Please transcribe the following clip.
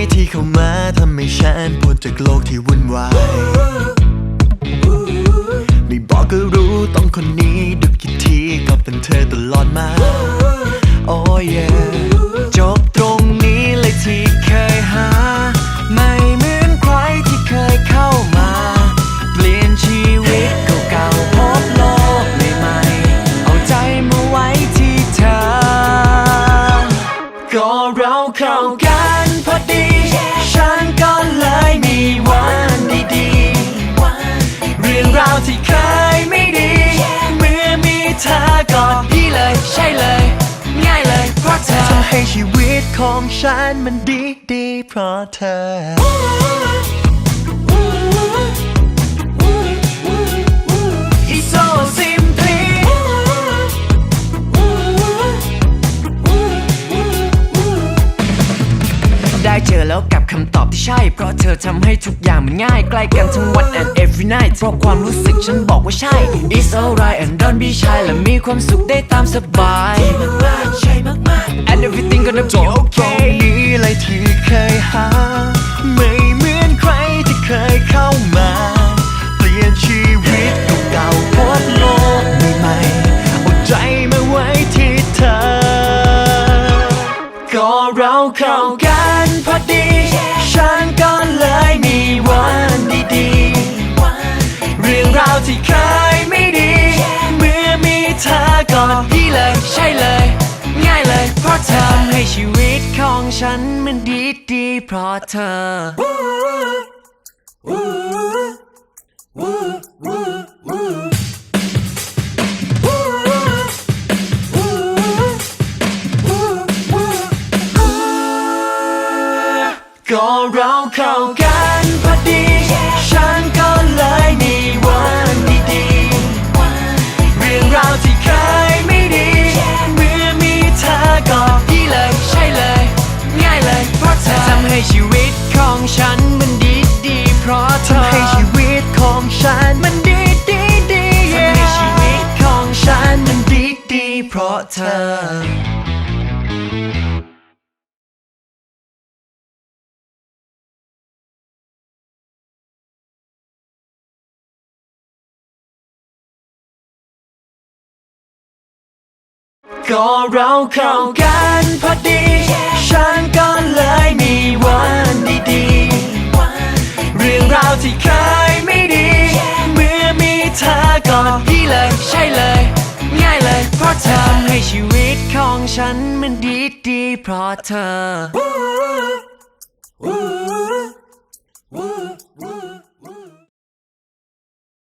ไหมที่เข้ามาทำให้ฉันพ้นจากโลกที่วุ่นวายไม่บอกก็รู้ต้องคนนี้ดึกกี่ทีก็เป็นเธอตลอดมาโอ้ยจบตรงนี้เลยที่เคยหา ไม่เหมือนใครที่เคยเข้ามา เปลี่ยนชีวิตเก่าๆพบโลกใหม่ๆเอาใจมาไว้ที่เธอ ก็เราเข้ากัน ฉันมันดีดีเพราะเธอ It's so simply ได้เจอแล้วกับคำตอบที่ใช่ เพราะเธอทำให้ทุกอย่างมันง่าย ใกล้กันทั้งวัน and every night เพราะความรู้สึกฉันบอกว่าใช่ It's alright and don't be shy และมีความสุขได้ตามสบาย ใช่มาก อก็ดีเลย ใช่เลย ง่ายเลย เพราะเธอทำให้ชีวิตของฉันมันดีดีเพราะเธอ ก็เราเข้ากันพอดี ให้ชีวิตของฉันมันดีดีเพราะเธอทำให้ชีวิตของฉันมันดีดีดีทำให้ชีวิตของฉันมันดีดีเพราะเธอก็เราเข้ากันพอดี ฉันก็เลยมีวันดีๆ เรื่องราวที่เคยไม่ดี เมื่อมีเธอก็ดีเลยใช่เลย ง่ายเลยเพราะเธอทำให้ชีวิตของฉันมันดีดีๆเพราะเธอ